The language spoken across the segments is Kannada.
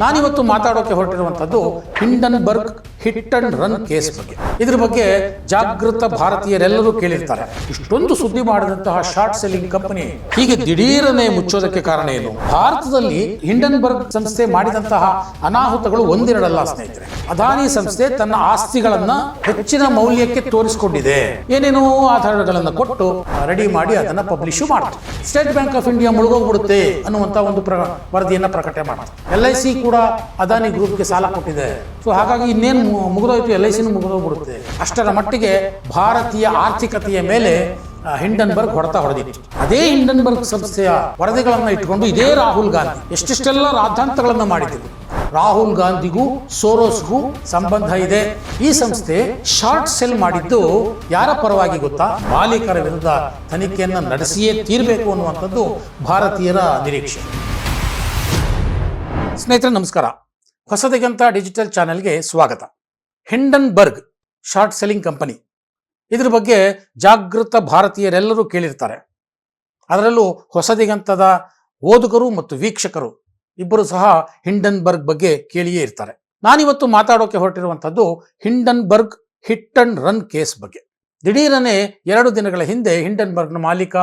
ನಾನಿವತ್ತು ಮಾತಾಡೋಕೆ ಹೊರಟಿರುವಂತದ್ದು Hindenburg hit and run case ಬಗ್ಗೆ. ಇದ್ರ ಬಗ್ಗೆ ಜಾಗೃತ ಭಾರತೀಯರೆಲ್ಲರೂ ಕೇಳಿರ್ತಾರೆ. ಇಷ್ಟೊಂದು ಸುದ್ದಿ ಮಾಡಿದಂತಹ ಶಾರ್ಟ್ ಸೆಲ್ಲಿಂಗ್ ಕಂಪನಿ ಹೀಗೆ ದಿಢೀರನೆ ಮುಚ್ಚೋದಕ್ಕೆ ಕಾರಣ ಏನು? ಭಾರತದಲ್ಲಿ ಹಿಂಡನ್ಬರ್ಗ್ ಸಂಸ್ಥೆ ಮಾಡಿದಂತಹ ಅನಾಹುತಗಳು ಒಂದೆರಡಲ್ಲ ಸ್ನೇಹಿತರೆ. ಅದಾನಿ ಸಂಸ್ಥೆ ತನ್ನ ಆಸ್ತಿಗಳನ್ನ ಹೆಚ್ಚಿನ ಮೌಲ್ಯಕ್ಕೆ ತೋರಿಸಿಕೊಂಡಿದೆ. ಏನೇನೋ ಆಧಾರಗಳನ್ನ ಕೊಟ್ಟು ರೆಡಿ ಮಾಡಿ ಅದನ್ನ ಪಬ್ಲಿಷ್ ಮಾಡ್ತಾರೆ. ಸ್ಟೇಟ್ ಬ್ಯಾಂಕ್ ಆಫ್ ಇಂಡಿಯಾ ಮುಳುಗೋಗ್ಬಿಡುತ್ತೆ ಅನ್ನುವಂತ ಒಂದು ವರದಿಯನ್ನ ಪ್ರಕಟ ಮಾಡ್ತಾರೆ. ಎಲ್ ಐ ಸಿ ಕೂಡ ಅದಾನಿ ಗ್ರೂಪ್ಗೆ ಸಾಲ ಕೊಟ್ಟಿದೆ. ಸೊ ಹಾಗಾಗಿ ಇನ್ನೇನು ಮುಗಿದೋಯ್ತು ಎಲ್ ಐ ಸಿನೂ ಮುಗಿದೋಗ್ಬಿಡುತ್ತೆ. ಅಷ್ಟರ ಮಟ್ಟಿಗೆ ಭಾರತೀಯ ಆರ್ಥಿಕತೆಯ ಮೇಲೆ ಹಿಂಡನ್ ಹಿಂಡನ್ಬರ್ಗ್ ಹೊಡೆತ ಹೊಡೆದಿತ್ತು. ಅದೇ ಹಿಂಡನ್ಬರ್ಗ್ ಸಂಸ್ಥೆಯ ವರದಿಗಳನ್ನ ಇಟ್ಕೊಂಡು ಇದೇ ರಾಹುಲ್ ಗಾಂಧಿ. ಎಷ್ಟಿಷ್ಟೆಲ್ಲ ರಾದ್ಧಾಂತಗಳನ್ನು ಮಾಡಿದ್ರು. ರಾಹುಲ್ ಗಾಂಧಿಗೂ, ಸೋರೋಸ್ಗೂ ಸಂಬಂಧ ಇದೆ. ಈ ಸಂಸ್ಥೆ ಶಾರ್ಟ್ ಸೆಲ್ ಮಾಡಿದ್ದು ಯಾರ ಪರವಾಗಿ ಗೊತ್ತಾ? ಮಾಲೀಕರ ವಿರುದ್ಧ ತನಿಖೆಯನ್ನ ನಡೆಸಿಯೇ ತೀರಬೇಕು ಅನ್ನುವಂಥದ್ದು ಭಾರತೀಯರ ನಿರೀಕ್ಷೆ. ಸ್ನೇಹಿತರೆ, ನಮಸ್ಕಾರ. ಹೊಸದಿಗಂತ ಡಿಜಿಟಲ್ ಚಾನೆಲ್ಗೆ ಸ್ವಾಗತ. Hindenburg short selling company. ಇದ್ರ ಬಗ್ಗೆ ಜಾಗೃತ ಭಾರತೀಯರೆಲ್ಲರೂ ಕೇಳಿರ್ತಾರೆ. ಅದರಲ್ಲೂ ಹೊಸದಿಗಂತದ ಓದುಗರು ಮತ್ತು ವೀಕ್ಷಕರು ಇಬ್ಬರು ಸಹ ಹಿಂಡನ್ಬರ್ಗ್ ಬಗ್ಗೆ ಕೇಳಿಯೇ ಇರ್ತಾರೆ. ನಾನಿವತ್ತು ಮಾತಾಡೋಕೆ ಹೊರಟಿರುವಂಥದ್ದು Hindenburg hit and run case ಬಗ್ಗೆ. ದಿಢೀರನೆ ಎರಡು ದಿನಗಳ ಹಿಂದೆ ಹಿಂಡನ್ಬರ್ಗ್ನ ಮಾಲೀಕ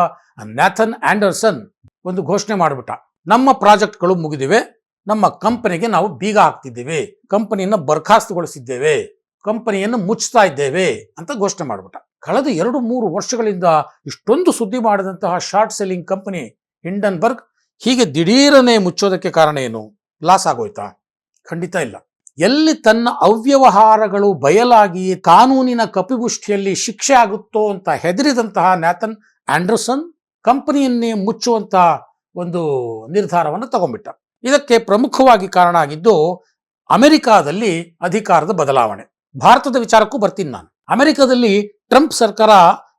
ನ್ಯಾಥನ್ ಆಂಡರ್ಸನ್ ಒಂದು ಘೋಷಣೆ ಮಾಡಿಬಿಟ್ಟ. ನಮ್ಮ ಪ್ರಾಜೆಕ್ಟ್ಗಳು ಮುಗಿದಿವೆ, ನಮ್ಮ ಕಂಪನಿಗೆ ನಾವು ಬೀಗ ಹಾಕ್ತಿದ್ದೇವೆ, ಕಂಪನಿಯನ್ನು ಬರ್ಖಾಸ್ತುಗೊಳಿಸಿದ್ದೇವೆ. ಕಂಪನಿಯನ್ನು ಮುಚ್ಚುತ್ತಾ ಇದ್ದೇವೆ ಅಂತ ಘೋಷಣೆ ಮಾಡಿಬಿಟ್ಟ. ಕಳೆದ ಎರಡು ಮೂರು ವರ್ಷಗಳಿಂದ ಇಷ್ಟೊಂದು ಸುದ್ದಿ ಮಾಡಿದಂತಹ ಶಾರ್ಟ್ ಸೆಲ್ಲಿಂಗ್ ಕಂಪನಿ ಹಿಂಡನ್ಬರ್ಗ್ ಹೀಗೆ ದಿಢೀರನೆ ಮುಚ್ಚೋದಕ್ಕೆ ಕಾರಣ ಏನು? ಲಾಸ್ ಆಗೋಯ್ತಾ? ಖಂಡಿತ ಇಲ್ಲ. ಎಲ್ಲಿ ತನ್ನ ಅವ್ಯವಹಾರಗಳು ಬಯಲಾಗಿ ಕಾನೂನಿನ ಕಪಿಗುಷ್ಟಿಯಲ್ಲಿ ಶಿಕ್ಷೆ ಆಗುತ್ತೋ ಅಂತ ಹೆದರಿದಂತಹ ನ್ಯಾಥನ್ ಆಂಡರ್ಸನ್ ಕಂಪನಿಯನ್ನೇ ಮುಚ್ಚುವಂತ ಒಂದು ನಿರ್ಧಾರವನ್ನು ತಗೊಂಡ್ಬಿಟ್ಟ. ಇದಕ್ಕೆ ಪ್ರಮುಖವಾಗಿ ಕಾರಣ ಆಗಿದ್ದು ಅಮೆರಿಕಾದಲ್ಲಿ ಅಧಿಕಾರದ ಬದಲಾವಣೆ. ಭಾರತದ ವಿಚಾರಕ್ಕೂ ಬರ್ತೀನಿ ನಾನು. ಅಮೆರಿಕದಲ್ಲಿ ಟ್ರಂಪ್ ಸರ್ಕಾರ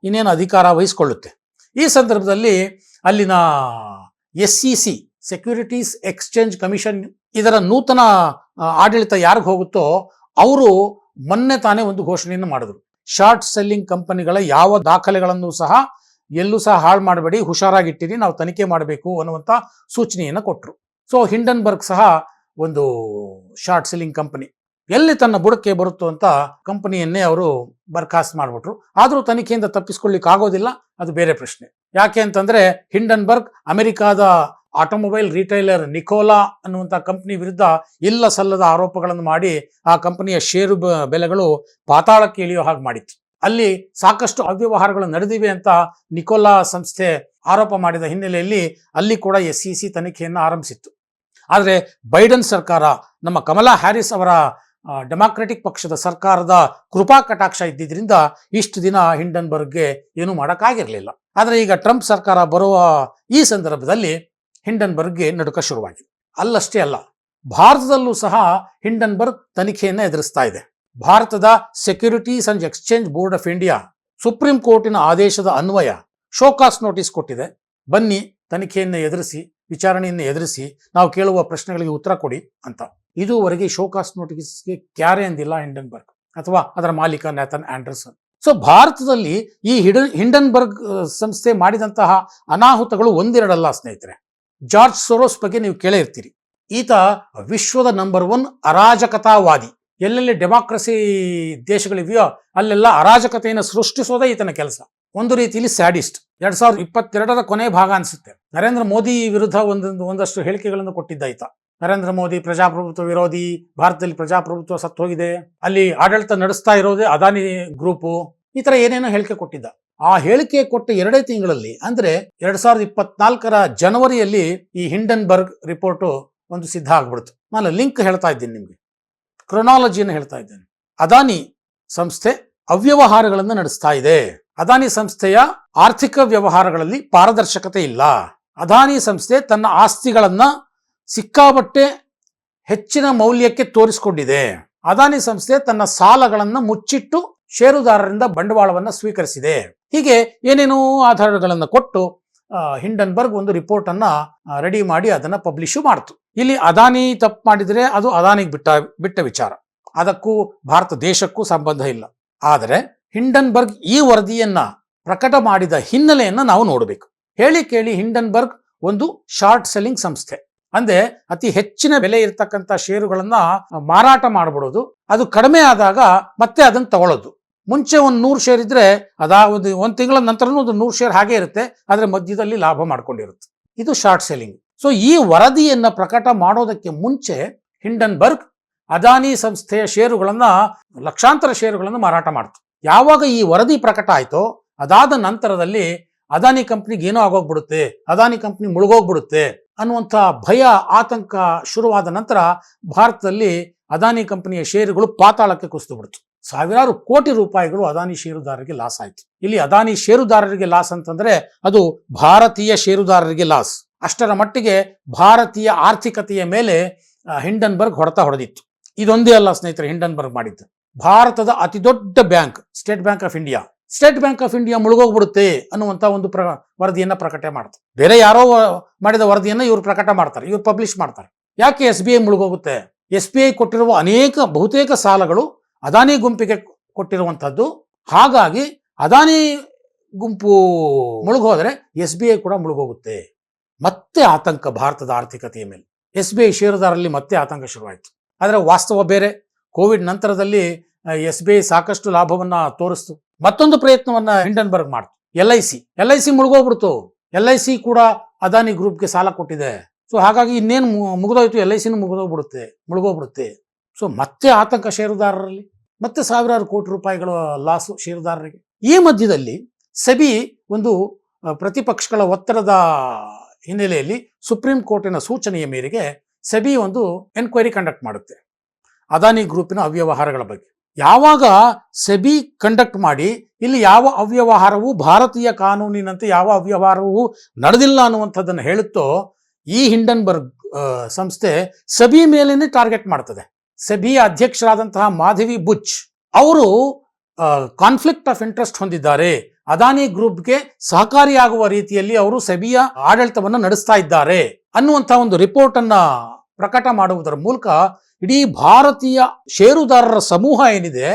ಇನ್ನೇನು ಅಧಿಕಾರ ವಹಿಸಿಕೊಳ್ಳುತ್ತೆ? ಈ ಸಂದರ್ಭದಲ್ಲಿ ಅಲ್ಲಿನ S C C securities exchange commission ಇದರ ನೂತನ ಆಡಳಿತ ಯಾರಿಗೆ ಹೋಗುತ್ತೋ ಅವರು ಮೊನ್ನೆ ತಾನೇ ಒಂದು ಘೋಷಣೆಯನ್ನು ಮಾಡಿದ್ರು. ಶಾರ್ಟ್ ಸೆಲ್ಲಿಂಗ್ ಕಂಪನಿಗಳ ಯಾವ ದಾಖಲೆಗಳನ್ನು ಸಹ ಎಲ್ಲೂ ಸಹ ಹಾಳು ಮಾಡಬೇಡಿ, ಹುಷಾರಾಗಿಟ್ಟಿರಿ, ನಾವು ತನಿಖೆ ಮಾಡಬೇಕು ಅನ್ನುವಂಥ ಸೂಚನೆಯನ್ನು ಕೊಟ್ಟರು ಸೊ, ಹಿಂಡನ್ಬರ್ಗ್ ಸಹ ಒಂದು ಶಾರ್ಟ್ ಸೆಲ್ಲಿಂಗ್ ಕಂಪನಿ ಎಲ್ಲಿ ತನ್ನ ಬುಡಕ್ಕೆ ಬರುತ್ತೋ ಅಂತ ಕಂಪನಿಯನ್ನೇ ಅವರು ಬರ್ಖಾಸ್ತು ಮಾಡಿಬಿಟ್ರು. ಆದರೂ ತನಿಖೆಯಿಂದ ತಪ್ಪಿಸ್ಕೊಳ್ಳಿಕ್ಕೆ ಆಗೋದಿಲ್ಲ, ಅದು ಬೇರೆ ಪ್ರಶ್ನೆ. ಯಾಕೆ ಅಂತಂದ್ರೆ ಹಿಂಡನ್ಬರ್ಗ್ ಅಮೆರಿಕಾದ ಆಟೋಮೊಬೈಲ್ ರಿಟೈಲರ್ ನಿಕೋಲಾ ಅನ್ನುವಂಥ ಕಂಪನಿ ವಿರುದ್ಧ ಇಲ್ಲ ಸಲ್ಲದ ಆರೋಪಗಳನ್ನು ಮಾಡಿ ಆ ಕಂಪನಿಯ ಷೇರು ಬೆಲೆಗಳು ಪಾತಾಳಕ್ಕೆ ಇಳಿಯೋ ಹಾಗೆ ಮಾಡಿತ್ತು. ಅಲ್ಲಿ ಸಾಕಷ್ಟು ಅವ್ಯವಹಾರಗಳು ನಡೆದಿವೆ ಅಂತ ನಿಕೋಲಾ ಸಂಸ್ಥೆ ಆರೋಪ ಮಾಡಿದ ಹಿನ್ನೆಲೆಯಲ್ಲಿ ಅಲ್ಲಿ ಕೂಡ ಎಸ್ ಸಿ ಸಿ ತನಿಖೆಯನ್ನು ಆರಂಭಿಸಿತ್ತು. ಆದರೆ ಬೈಡನ್ ಸರ್ಕಾರ ನಮ್ಮ ಕಮಲಾ ಹ್ಯಾರಿಸ್ ಅವರ ಡೆಮಾಕ್ರೆಟಿಕ್ ಪಕ್ಷದ ಸರ್ಕಾರದ ಕೃಪಾ ಕಟಾಕ್ಷ ಇದ್ದಿದ್ರಿಂದ ಇಷ್ಟು ದಿನ ಹಿಂಡನ್ಬರ್ಗ್ಗೆ ಏನು ಮಾಡೋಕ್ಕಾಗಿರಲಿಲ್ಲ. ಆದರೆ ಈಗ ಟ್ರಂಪ್ ಸರ್ಕಾರ ಬರುವ ಈ ಸಂದರ್ಭದಲ್ಲಿ ಹಿಂಡನ್ಬರ್ಗ್ಗೆ ನಡುಕ ಶುರುವಾಗಿದೆ. ಅಲ್ಲಷ್ಟೇ ಅಲ್ಲ, ಭಾರತದಲ್ಲೂ ಸಹ ಹಿಂಡನ್ಬರ್ಗ್ ತನಿಖೆಯನ್ನು ಎದುರಿಸ್ತಾ ಇದೆ. ಭಾರತದ Securities and Exchange Board of India supreme ಕೋರ್ಟಿನ ಆದೇಶದ ಅನ್ವಯ ಶೋಕಾಸ್ ನೋಟಿಸ್ ಕೊಟ್ಟಿದೆ. ಬನ್ನಿ ತನಿಖೆಯನ್ನು ಎದುರಿಸಿ ವಿಚಾರಣೆಯನ್ನು ಎದುರಿಸಿ ನಾವು ಕೇಳುವ ಪ್ರಶ್ನೆಗಳಿಗೆ ಉತ್ತರ ಕೊಡಿ ಅಂತ. ಇದುವರೆಗೆ ಶೋಕಾಸ್ ನೋಟಿಸ್ಗೆ ಕ್ಯಾರೆ ಅಂದಿಲ್ಲ ಹಿಂಡನ್ಬರ್ಗ್ ಅಥವಾ ಅದರ ಮಾಲೀಕ ನ್ಯಾಥನ್ ಆಂಡರ್ಸನ್. ಸೊ ಭಾರತದಲ್ಲಿ ಈ ಹಿಡ, ಹಿಂಡನ್ಬರ್ಗ್ ಸಂಸ್ಥೆ ಮಾಡಿದಂತಹ ಅನಾಹುತಗಳು ಒಂದೆರಡಲ್ಲ ಸ್ನೇಹಿತರೆ. ಜಾರ್ಜ್ ಸೊರೋಸ್ ಬಗ್ಗೆ ನೀವು ಕೇಳೇ ಇರ್ತೀರಿ. ಈತ ವಿಶ್ವದ ನಂಬರ್ ಒನ್ ಅರಾಜಕತಾವಾದಿ. ಎಲ್ಲೆಲ್ಲಿ ಡೆಮಾಕ್ರಸಿ ದೇಶಗಳಿವೆಯೋ ಅಲ್ಲೆಲ್ಲ ಅರಾಜಕತೆಯನ್ನು ಸೃಷ್ಟಿಸೋದೇ ಈತನ ಕೆಲಸ. ಒಂದು ರೀತಿಯಲ್ಲಿ ಸ್ಯಾಡಿಸ್ಟ್. ಎರಡ್ ಸಾವಿರದ ಇಪ್ಪತ್ತೆರಡರ ಕೊನೆ ಭಾಗ ಅನ್ಸುತ್ತೆ. ನರೇಂದ್ರ ಮೋದಿ ವಿರುದ್ಧ ಒಂದೊಂದು ಒಂದಷ್ಟು ಹೇಳಿಕೆಗಳನ್ನು ಕೊಟ್ಟಿದ್ದಾಯ್ತ. ನರೇಂದ್ರ ಮೋದಿ ಪ್ರಜಾಪ್ರಭುತ್ವ ವಿರೋಧಿ, ಭಾರತದಲ್ಲಿ ಪ್ರಜಾಪ್ರಭುತ್ವ ಸತ್ತು ಹೋಗಿದೆ ಅಲ್ಲಿ ಆಡಳಿತ ನಡೆಸ್ತಾ ಇರೋದೇ ಅದಾನಿ ಗ್ರೂಪು. ಈ ತರ ಏನೇನೋ ಹೇಳಿಕೆ ಕೊಟ್ಟಿದ್ದ. ಆ ಹೇಳಿಕೆ ಕೊಟ್ಟ ಎರಡೇ ತಿಂಗಳಲ್ಲಿ, ಅಂದ್ರೆ ಎರಡ್ ಸಾವಿರದ ಇಪ್ಪತ್ನಾಲ್ಕರ ಜನವರಿಯಲ್ಲಿ ಈ ಹಿಂಡನ್ಬರ್ಗ್ ರಿಪೋರ್ಟು ಒಂದು ಸಿದ್ಧ ಆಗ್ಬಿಡ್ತು. ನಾನು ಲಿಂಕ್ ಹೇಳ್ತಾ ಇದ್ದೀನಿ ನಿಮಗೆ. ಕ್ರೊನಾಲಜಿಯನ್ನು ಹೇಳ್ತಾ ಇದ್ದೇನೆ. ಅದಾನಿ ಸಂಸ್ಥೆ ಅವ್ಯವಹಾರಗಳನ್ನು ನಡೆಸ್ತಾ ಇದೆ. ಅದಾನಿ ಸಂಸ್ಥೆಯ ಆರ್ಥಿಕ ವ್ಯವಹಾರಗಳಲ್ಲಿ ಪಾರದರ್ಶಕತೆ ಇಲ್ಲ. ಅದಾನಿ ಸಂಸ್ಥೆ ತನ್ನ ಆಸ್ತಿಗಳನ್ನು ಸಿಕ್ಕಾಬಟ್ಟೆ ಹೆಚ್ಚಿನ ಮೌಲ್ಯಕ್ಕೆ ತೋರಿಸಿಕೊಂಡಿದೆ. ಅದಾನಿ ಸಂಸ್ಥೆ ತನ್ನ ಸಾಲಗಳನ್ನು ಮುಚ್ಚಿಟ್ಟು ಷೇರುದಾರರಿಂದ ಬಂಡವಾಳವನ್ನು ಸ್ವೀಕರಿಸಿದೆ. ಹೀಗೆ ಏನೇನೋ ಆಧಾರಗಳನ್ನು ಕೊಟ್ಟು ಹಿಂಡನ್ಬರ್ಗ್ ಒಂದು ರಿಪೋರ್ಟ್ ಅನ್ನ ರೆಡಿ ಮಾಡಿ ಅದನ್ನ ಪಬ್ಲಿಷು ಮಾಡ್ತು. ಇಲ್ಲಿ ಅದಾನಿ ತಪ್ಪು ಮಾಡಿದ್ರೆ ಅದು ಅದಾನಿಗೆ ಬಿಟ್ಟ ಬಿಟ್ಟ ವಿಚಾರ. ಅದಕ್ಕೂ ಭಾರತ ದೇಶಕ್ಕೂ ಸಂಬಂಧ ಇಲ್ಲ. ಆದರೆ ಹಿಂಡನ್ಬರ್ಗ್ ಈ ವರದಿಯನ್ನ ಪ್ರಕಟ ಮಾಡಿದ ಹಿನ್ನೆಲೆಯನ್ನ ನಾವು ನೋಡಬೇಕು. ಹೇಳಿ ಕೇಳಿ ಹಿಂಡನ್ಬರ್ಗ್ ಒಂದು ಶಾರ್ಟ್ ಸೆಲ್ಲಿಂಗ್ ಸಂಸ್ಥೆ. ಅಂದ್ರೆ ಅತಿ ಹೆಚ್ಚಿನ ಬೆಲೆ ಇರ್ತಕ್ಕಂಥ ಷೇರುಗಳನ್ನ ಮಾರಾಟ ಮಾಡ್ಬಿಡೋದು. ಅದು ಕಡಿಮೆ ಆದಾಗ ಮತ್ತೆ ಅದನ್ನ ತಗೊಳ್ಳೋದು ಮುಂಚೆ ಒಂದು ನೂರು ಶೇರ್ ಇದ್ರೆ ಅದಾ ಒಂದು ಒಂದು ತಿಂಗಳ ನಂತರನೂ ಒಂದು ನೂರು ಶೇರ್ ಹಾಗೆ ಇರುತ್ತೆ. ಆದ್ರೆ ಮಧ್ಯದಲ್ಲಿ ಲಾಭ ಮಾಡ್ಕೊಂಡಿರುತ್ತೆ. ಇದು ಶಾರ್ಟ್ ಸೆಲ್ಲಿಂಗ್. ಸೊ ಈ ವರದಿಯನ್ನ ಪ್ರಕಟ ಮಾಡೋದಕ್ಕೆ ಮುಂಚೆ ಹಿಂಡನ್ಬರ್ಗ್ ಅದಾನಿ ಸಂಸ್ಥೆಯ ಷೇರುಗಳನ್ನ ಲಕ್ಷಾಂತರ ಷೇರುಗಳನ್ನು ಮಾರಾಟ ಮಾಡ್ತು. ಯಾವಾಗ ಈ ವರದಿ ಪ್ರಕಟ ಆಯ್ತೋ ಅದಾದ ನಂತರದಲ್ಲಿ ಅದಾನಿ ಕಂಪ್ನಿಗೆ ಏನೋ ಆಗೋಗ್ಬಿಡುತ್ತೆ, ಅದಾನಿ ಕಂಪ್ನಿ ಮುಳುಗೋಗ್ಬಿಡುತ್ತೆ ಅನ್ನುವಂಥ ಭಯ, ಆತಂಕ ಶುರುವಾದ ನಂತರ ಭಾರತದಲ್ಲಿ ಅದಾನಿ ಕಂಪನಿಯ ಷೇರುಗಳು ಪಾತಾಳಕ್ಕೆ ಕುಸಿದು ಬಿಡ್ತು ಸಾವಿರಾರು ಕೋಟಿ ರೂಪಾಯಿಗಳು ಅದಾನಿ ಷೇರುದಾರರಿಗೆ ಲಾಸ್ ಆಯ್ತು. ಇಲ್ಲಿ ಅದಾನಿ ಷೇರುದಾರರಿಗೆ ಲಾಸ್ ಅಂತಂದ್ರೆ ಅದು ಭಾರತೀಯ ಷೇರುದಾರರಿಗೆ ಲಾಸ್ ಅಷ್ಟರ ಮಟ್ಟಿಗೆ ಭಾರತೀಯ ಆರ್ಥಿಕತೆಯ ಮೇಲೆ ಹಿಂಡನ್ಬರ್ಗ್ ಹೊಡೆತ ಹೊಡೆದಿತ್ತು. ಇದೊಂದೇ ಅಲ್ಲ ಸ್ನೇಹಿತರೆ, ಹಿಂಡನ್ಬರ್ಗ್ ಮಾಡಿದ್ದು. ಭಾರತದ ಅತಿ ದೊಡ್ಡ bank State Bank of India State Bank of India ಮುಳುಗೋಗ್ಬಿಡುತ್ತೆ ಅನ್ನುವಂತ ಒಂದು ಪ್ರ, ವರದಿಯನ್ನ ಪ್ರಕಟಣೆ ಮಾಡ್ತಾರೆ ಬೇರೆ ಯಾರೋ ಮಾಡಿದ ವರದಿಯನ್ನ ಇವರು ಪ್ರಕಟ ಮಾಡ್ತಾರೆ, ಇವರು ಪಬ್ಲಿಷ್ ಮಾಡ್ತಾರೆ. ಯಾಕೆ ಎಸ್ ಬಿ ಐ ಮುಳುಗೋಗುತ್ತೆ? ಎಸ್ ಬಿ ಐ ಕೊಟ್ಟಿರುವ ಅನೇಕ, ಬಹುತೇಕ ಸಾಲಗಳು ಅದಾನಿ ಗುಂಪಿಗೆ ಕೊಟ್ಟಿರುವಂತದ್ದು ಹಾಗಾಗಿ ಅದಾನಿ ಗುಂಪು ಮುಳುಗೋದ್ರೆ ಎಸ್ ಬಿ ಐ ಕೂಡ ಮುಳುಗೋಗುತ್ತೆ. ಮತ್ತೆ ಆತಂಕ ಭಾರತದ ಆರ್ಥಿಕತೆಯ ಮೇಲೆ. ಎಸ್ ಬಿ ಐ ಷೇರುದಾರರಲ್ಲಿ ಮತ್ತೆ ಆತಂಕ ಶುರುವಾಯಿತು. ಆದರೆ ವಾಸ್ತವ ಬೇರೆ. ಕೋವಿಡ್ ನಂತರದಲ್ಲಿ ಎಸ್ ಬಿ ಐ ಸಾಕಷ್ಟು ಲಾಭವನ್ನ ತೋರಿಸ್ತು. ಮತ್ತೊಂದು ಪ್ರಯತ್ನವನ್ನ ಹಿಂಡನ್ಬರ್ಗ್ ಮಾಡ್ತು. L I C. L I C ಮುಳುಗೋಗ್ಬಿಡ್ತು. L I C ಕೂಡ ಅದಾನಿ ಗ್ರೂಪ್ಗೆ ಸಾಲ ಕೊಟ್ಟಿದೆ. ಸೊ, ಹಾಗಾಗಿ ಇನ್ನೇನು ಮುಗಿದೋಯ್ತು, ಎಲ್ ಐ ಸಿನೂ ಮುಗಿದೋಗ್ಬಿಡುತ್ತೆ, ಮುಳುಗೋಗ್ಬಿಡುತ್ತೆ. ಸೊ, ಮತ್ತೆ ಆತಂಕ ಷೇರುದಾರರಲ್ಲಿ, ಮತ್ತೆ ಸಾವಿರಾರು ಕೋಟಿ ರೂಪಾಯಿಗಳ ಲಾಸು ಷೇರುದಾರರಿಗೆ. ಈ ಮಧ್ಯದಲ್ಲಿ ಸೆಬಿ ಒಂದು ಪ್ರತಿಪಕ್ಷಗಳ ಒತ್ತಡದ ಹಿನ್ನೆಲೆಯಲ್ಲಿ ಸುಪ್ರೀಂ ಕೋರ್ಟಿನ ಸೂಚನೆಯ ಮೇರೆಗೆ ಸೆಬಿ ಒಂದು ಎನ್ಕ್ವೈರಿ ಕಂಡಕ್ಟ್ ಮಾಡುತ್ತೆ. ಅದಾನಿ ಗ್ರೂಪಿನ ಅವ್ಯವಹಾರಗಳ ಬಗ್ಗೆ. ಯಾವಾಗ ಸೆಬಿ ಕಂಡಕ್ಟ್ ಮಾಡಿ, ಇಲ್ಲಿ ಯಾವ ಅವ್ಯವಹಾರವೂ ಭಾರತೀಯ ಕಾನೂನಿನಂತೆ ಯಾವ ಅವ್ಯವಹಾರವೂ ನಡೆದಿಲ್ಲ ಅನ್ನುವಂಥದ್ದನ್ನು ಹೇಳುತ್ತೋ, ಈ ಹಿಂಡನ್ಬರ್ಗ್ ಸಂಸ್ಥೆ ಸೆಬಿ ಮೇಲೇನೆ ಟಾರ್ಗೆಟ್ ಮಾಡ್ತದೆ. ಸೆಬಿಯ ಅಧ್ಯಕ್ಷರಾದಂತಹ ಮಾಧವಿ ಬುಚ್ ಅವರು ಕಾನ್ಫ್ಲಿಕ್ಟ್ ಆಫ್ ಇಂಟ್ರೆಸ್ಟ್ ಹೊಂದಿದ್ದಾರೆ. ಅದಾನಿ ಗ್ರೂಪ್ಗೆ ಸಹಕಾರಿಯಾಗುವ ರೀತಿಯಲ್ಲಿ ಅವರು ಸೆಬಿಯ ಆಡಳಿತವನ್ನು ನಡೆಸ್ತಾ ಇದ್ದಾರೆ ಅನ್ನುವಂತಹ ಒಂದು ರಿಪೋರ್ಟ್ ಅನ್ನ ಪ್ರಕಟ ಮಾಡುವುದರ ಮೂಲಕ ಇಡೀ ಭಾರತೀಯ ಷೇರುದಾರರ ಸಮೂಹ ಏನಿದೆ,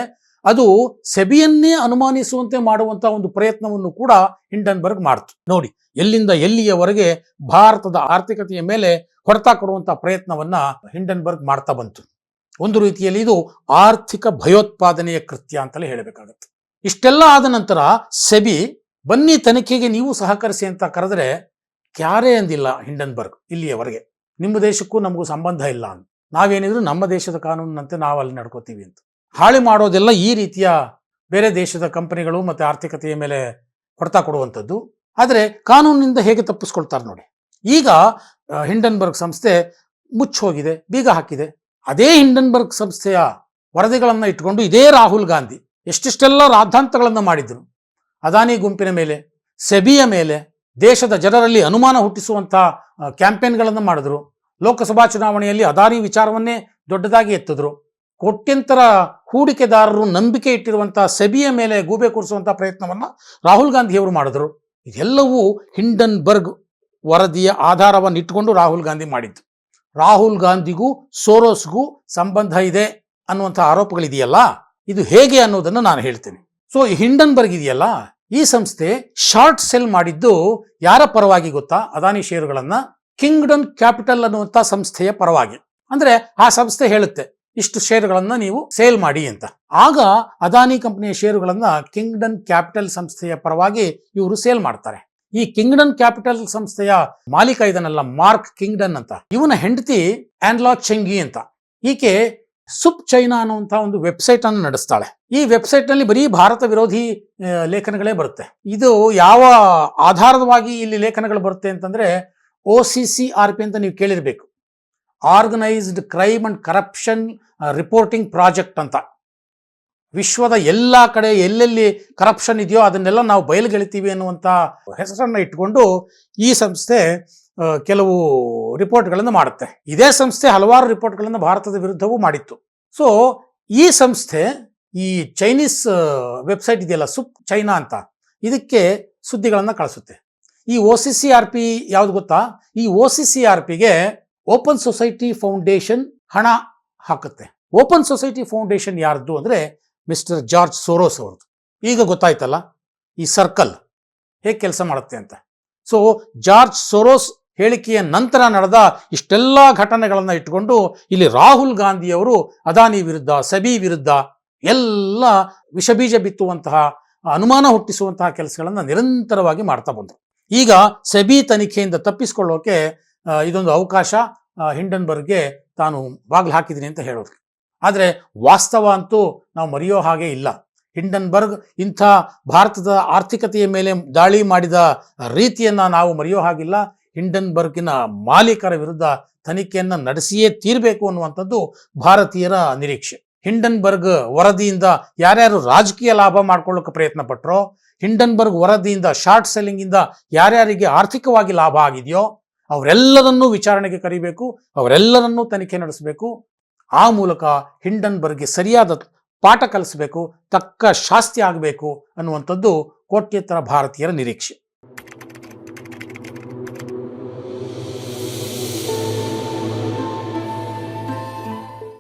ಅದು ಸೆಬಿಯನ್ನೇ ಅನುಮಾನಿಸುವಂತೆ ಮಾಡುವಂತಹ ಒಂದು ಪ್ರಯತ್ನವನ್ನು ಕೂಡ ಹಿಂಡನ್ಬರ್ಗ್ ಮಾಡ್ತು. ನೋಡಿ, ಎಲ್ಲಿಂದ ಎಲ್ಲಿಯವರೆಗೆ ಭಾರತದ ಆರ್ಥಿಕತೆಯ ಮೇಲೆ ಹೊಡೆತ ಕೊಡುವಂತಹ ಪ್ರಯತ್ನವನ್ನ ಹಿಂಡನ್ಬರ್ಗ್ ಮಾಡ್ತಾ ಬಂತು. ಒಂದು ರೀತಿಯಲ್ಲಿ ಇದು ಆರ್ಥಿಕ ಭಯೋತ್ಪಾದನೆಯ ಕೃತ್ಯ ಅಂತಲೇ ಹೇಳಬೇಕಾಗುತ್ತೆ. ಇಷ್ಟೆಲ್ಲ ಆದ ನಂತರ ಸೆಬಿ, ಬನ್ನಿ ತನಿಖೆಗೆ ನೀವು ಸಹಕರಿಸಿ ಅಂತ ಕರೆದ್ರೆ, ಕ್ಯಾರೇ ಅಂದಿಲ್ಲ ಹಿಂಡನ್ಬರ್ಗ್ ಇಲ್ಲಿಯವರೆಗೆ. ನಿಮ್ಮ ದೇಶಕ್ಕೂ ನಮಗೂ ಸಂಬಂಧ ಇಲ್ಲ ಅಂತ. ನಾವೇನಿದ್ರು ನಮ್ಮ ದೇಶದ ಕಾನೂನಿನಂತೆ ನಾವು ಅಲ್ಲಿ ನಡ್ಕೋತೀವಿ ಅಂತ. ಹಾಳಿ ಮಾಡೋದೆಲ್ಲ ಈ ರೀತಿಯ ಬೇರೆ ದೇಶದ ಕಂಪನಿಗಳು ಮತ್ತೆ ಆರ್ಥಿಕತೆಯ ಮೇಲೆ ಹೊಡೆತ ಕೊಡುವಂಥದ್ದು. ಆದರೆ ಕಾನೂನಿನಿಂದ ಹೇಗೆ ತಪ್ಪಿಸ್ಕೊಳ್ತಾರೆ ನೋಡಿ. ಈಗ ಹಿಂಡನ್ಬರ್ಗ್ ಸಂಸ್ಥೆ ಮುಚ್ಚಿ ಹೋಗಿದೆ ಬೀಗ ಹಾಕಿದೆ. ಅದೇ ಹಿಂಡನ್ಬರ್ಗ್ ಸಂಸ್ಥೆಯ ವರದಿಗಳನ್ನು ಇಟ್ಕೊಂಡು ಇದೇ ರಾಹುಲ್ ಗಾಂಧಿ ಎಷ್ಟೆಷ್ಟೆಲ್ಲ ರಾದ್ಧಾಂತಗಳನ್ನು ಮಾಡಿದ್ರು. ಅದಾನಿ ಗುಂಪಿನ ಮೇಲೆ, ಸೆಬಿಯ ಮೇಲೆ, ದೇಶದ ಜನರಲ್ಲಿ ಅನುಮಾನ ಹುಟ್ಟಿಸುವಂಥ ಕ್ಯಾಂಪೇನ್ಗಳನ್ನು ಮಾಡಿದ್ರು. ಲೋಕಸಭಾ ಚುನಾವಣೆಯಲ್ಲಿ ಅದಾನಿ ವಿಚಾರವನ್ನೇ ದೊಡ್ಡದಾಗಿ ಎತ್ತಿದ್ರು. ಕೋಟ್ಯಂತರ ಹೂಡಿಕೆದಾರರು ನಂಬಿಕೆ ಇಟ್ಟಿರುವಂಥ ಸೆಬಿಯ ಮೇಲೆ ಗೂಬೆ ಕೂರಿಸುವಂಥ ಪ್ರಯತ್ನವನ್ನ ರಾಹುಲ್ ಗಾಂಧಿಯವರು ಮಾಡಿದ್ರು. ಇದೆಲ್ಲವೂ ಹಿಂಡನ್ಬರ್ಗ್ ವರದಿಯ ಆಧಾರವನ್ನು ಇಟ್ಟುಕೊಂಡು ರಾಹುಲ್ ಗಾಂಧಿ ಮಾಡಿದ್ದು. ರಾಹುಲ್ ಗಾಂಧಿಗೂ ಸೋರೋಸ್ಗೂ ಸಂಬಂಧ ಇದೆ ಅನ್ನುವಂಥ ಆರೋಪಗಳಿದೆಯಲ್ಲ? ಇದು ಹೇಗೆ ಅನ್ನೋದನ್ನು ನಾನು ಹೇಳ್ತೇನೆ. ಸೊ ಹಿಂಡನ್ಬರ್ಗ್ ಇದೆಯಲ್ಲ? ಈ ಸಂಸ್ಥೆ ಶಾರ್ಟ್ ಸೆಲ್ ಮಾಡಿದ್ದು ಯಾರ ಪರವಾಗಿ ಗೊತ್ತಾ? ಅದಾನಿ ಷೇರುಗಳನ್ನ ಕಿಂಗ್ಡನ್ ಕ್ಯಾಪಿಟಲ್ ಅನ್ನುವಂಥ ಸಂಸ್ಥೆಯ ಪರವಾಗಿ. ಅಂದ್ರೆ ಆ ಸಂಸ್ಥೆ ಹೇಳುತ್ತೆ, ಇಷ್ಟು ಷೇರುಗಳನ್ನು ನೀವು ಸೇಲ್ ಮಾಡಿ ಅಂತ. ಆಗ ಅದಾನಿ ಕಂಪನಿಯ ಷೇರುಗಳನ್ನು ಕಿಂಗ್ಡನ್ ಕ್ಯಾಪಿಟಲ್ ಸಂಸ್ಥೆಯ ಪರವಾಗಿ ಇವರು ಸೇಲ್ ಮಾಡ್ತಾರೆ. ಈ ಕಿಂಗ್ಡನ್ ಕ್ಯಾಪಿಟಲ್ ಸಂಸ್ಥೆಯ ಮಾಲೀಕ ಇದನ್ನಲ್ಲ ಮಾರ್ಕ್ ಕಿಂಗ್ಡನ್ ಅಂತ. ಇವನ ಹೆಂಡತಿ ಆನ್ಲಾ ಚೆಂಗಿ ಅಂತ. ಈಕೆ ಸುಪ್ ಚೈನಾ ಅನ್ನುವಂಥ ಒಂದು ವೆಬ್ಸೈಟ್ ಅನ್ನು ನಡೆಸ್ತಾಳೆ. ಈ ವೆಬ್ಸೈಟ್ನಲ್ಲಿ ಬರೀ ಭಾರತ ವಿರೋಧಿ ಲೇಖನಗಳೇ ಬರುತ್ತೆ. ಇದು ಯಾವ ಆಧಾರವಾಗಿ ಇಲ್ಲಿ ಲೇಖನಗಳು ಬರುತ್ತೆ ಅಂತಂದ್ರೆ O C C R P ಅಂತ ನೀವು ಕೇಳಿರ್ಬೇಕು. Organized crime and corruption reporting project ಅಂತ. ವಿಶ್ವದ ಎಲ್ಲ ಕಡೆ ಎಲ್ಲೆಲ್ಲಿ ಕರಪ್ಷನ್ ಇದೆಯೋ ಅದನ್ನೆಲ್ಲ ನಾವು ಬಯಲುಗೆಳಿತೀವಿ ಅನ್ನುವಂಥ ಹೆಸರನ್ನು ಇಟ್ಕೊಂಡು ಈ ಸಂಸ್ಥೆ ಕೆಲವು ರಿಪೋರ್ಟ್ಗಳನ್ನು ಮಾಡುತ್ತೆ. ಇದೇ ಸಂಸ್ಥೆ ಹಲವಾರು ರಿಪೋರ್ಟ್ಗಳನ್ನು ಭಾರತದ ವಿರುದ್ಧವೂ ಮಾಡಿತ್ತು. ಸೊ ಈ ಸಂಸ್ಥೆ, ಈ ಚೈನೀಸ್ ವೆಬ್ಸೈಟ್ ಇದೆಯಲ್ಲ ಸುಪ್ ಚೈನಾ ಅಂತ, ಇದಕ್ಕೆ ಸುದ್ದಿಗಳನ್ನು ಕಳಿಸುತ್ತೆ. ಈ O C C R P ಯಾವ್ದು ಗೊತ್ತಾ? ಈ ಒ ಸಿ ಸಿ ಆರ್ ಪಿಗೆ ಓಪನ್ ಸೊಸೈಟಿ ಫೌಂಡೇಶನ್ ಹಣ ಹಾಕುತ್ತೆ. ಓಪನ್ ಸೊಸೈಟಿ ಫೌಂಡೇಶನ್ ಯಾರ್ದು ಅಂದ್ರೆ ಮಿಸ್ಟರ್ ಜಾರ್ಜ್ ಸೋರೋಸ್ ಅವ್ರದ್ದು. ಈಗ ಗೊತ್ತಾಯ್ತಲ್ಲ? ಈ ಸರ್ಕಲ್ ಹೇಗೆ ಕೆಲಸ ಮಾಡುತ್ತೆ ಅಂತ. ಸೊ ಜಾರ್ಜ್ ಸೋರೋಸ್ ಹೇಳಿಕೆಯ ನಂತರ ನಡೆದ ಇಷ್ಟೆಲ್ಲ ಘಟನೆಗಳನ್ನ ಇಟ್ಟುಕೊಂಡು ಇಲ್ಲಿ ರಾಹುಲ್ ಗಾಂಧಿಯವರು ಅದಾನಿ ವಿರುದ್ಧ ಸಬಿ ವಿರುದ್ಧ ಎಲ್ಲ ವಿಷಬೀಜ ಬಿತ್ತುವಂತಹ, ಅನುಮಾನ ಹುಟ್ಟಿಸುವಂತಹ ಕೆಲಸಗಳನ್ನು ನಿರಂತರವಾಗಿ ಮಾಡ್ತಾ ಬಂದರು. ಈಗ ಸೆಬಿ ತನಿಖೆಯಿಂದ ತಪ್ಪಿಸಿಕೊಳ್ಳೋಕೆ ಇದೊಂದು ಅವಕಾಶ ಹಿಂಡನ್ಬರ್ಗ್ಗೆ ತಾನು ಬಾಗ್ಲು ಹಾಕಿದ್ದೀನಿ ಅಂತ ಹೇಳೋದು ಆದರೆ ವಾಸ್ತವ ಅಂತೂ ನಾವು ಮರೆಯೋ ಹಾಗೆ ಇಲ್ಲ. ಹಿಂಡನ್ಬರ್ಗ್ ಇಂಥ ಭಾರತದ ಆರ್ಥಿಕತೆಯ ಮೇಲೆ ದಾಳಿ ಮಾಡಿದ ರೀತಿಯನ್ನ ನಾವು ಮರೆಯೋ ಹಾಗಿಲ್ಲ. ಹಿಂಡನ್ಬರ್ಗಿನ ಮಾಲೀಕರ ವಿರುದ್ಧ ತನಿಖೆಯನ್ನು ನಡೆಸಿಯೇ ತೀರಬೇಕು ಅನ್ನುವಂಥದ್ದು ಭಾರತೀಯರ ನಿರೀಕ್ಷೆ. ಹಿಂಡನ್ಬರ್ಗ್ ವರದಿಯಿಂದ ಯಾರ್ಯಾರು ರಾಜಕೀಯ ಲಾಭ ಮಾಡ್ಕೊಳ್ಳೋಕೆ ಪ್ರಯತ್ನ ಪಟ್ಟರೋ ಹಿಂಡನ್ಬರ್ಗ್ ವರದಿಯಿಂದ, ಶಾರ್ಟ್ ಸೆಲ್ಲಿಂಗ್ ಇಂದ ಯಾರ್ಯಾರಿಗೆ ಆರ್ಥಿಕವಾಗಿ ಲಾಭ ಆಗಿದೆಯೋ ಅವರೆಲ್ಲರನ್ನೂ ವಿಚಾರಣೆಗೆ ಕರಿಬೇಕು, ಅವರೆಲ್ಲರನ್ನೂ ತನಿಖೆ ನಡೆಸಬೇಕು. ಆ ಮೂಲಕ ಹಿಂಡನ್ಬರ್ಗ್ಗೆ ಸರಿಯಾದ ಪಾಠ ಕಲಿಸಬೇಕು, ತಕ್ಕ ಶಾಸ್ತಿ ಆಗಬೇಕು ಅನ್ನುವಂಥದ್ದು ಕೋಟ್ಯತ್ತರ ಭಾರತೀಯರ ನಿರೀಕ್ಷೆ.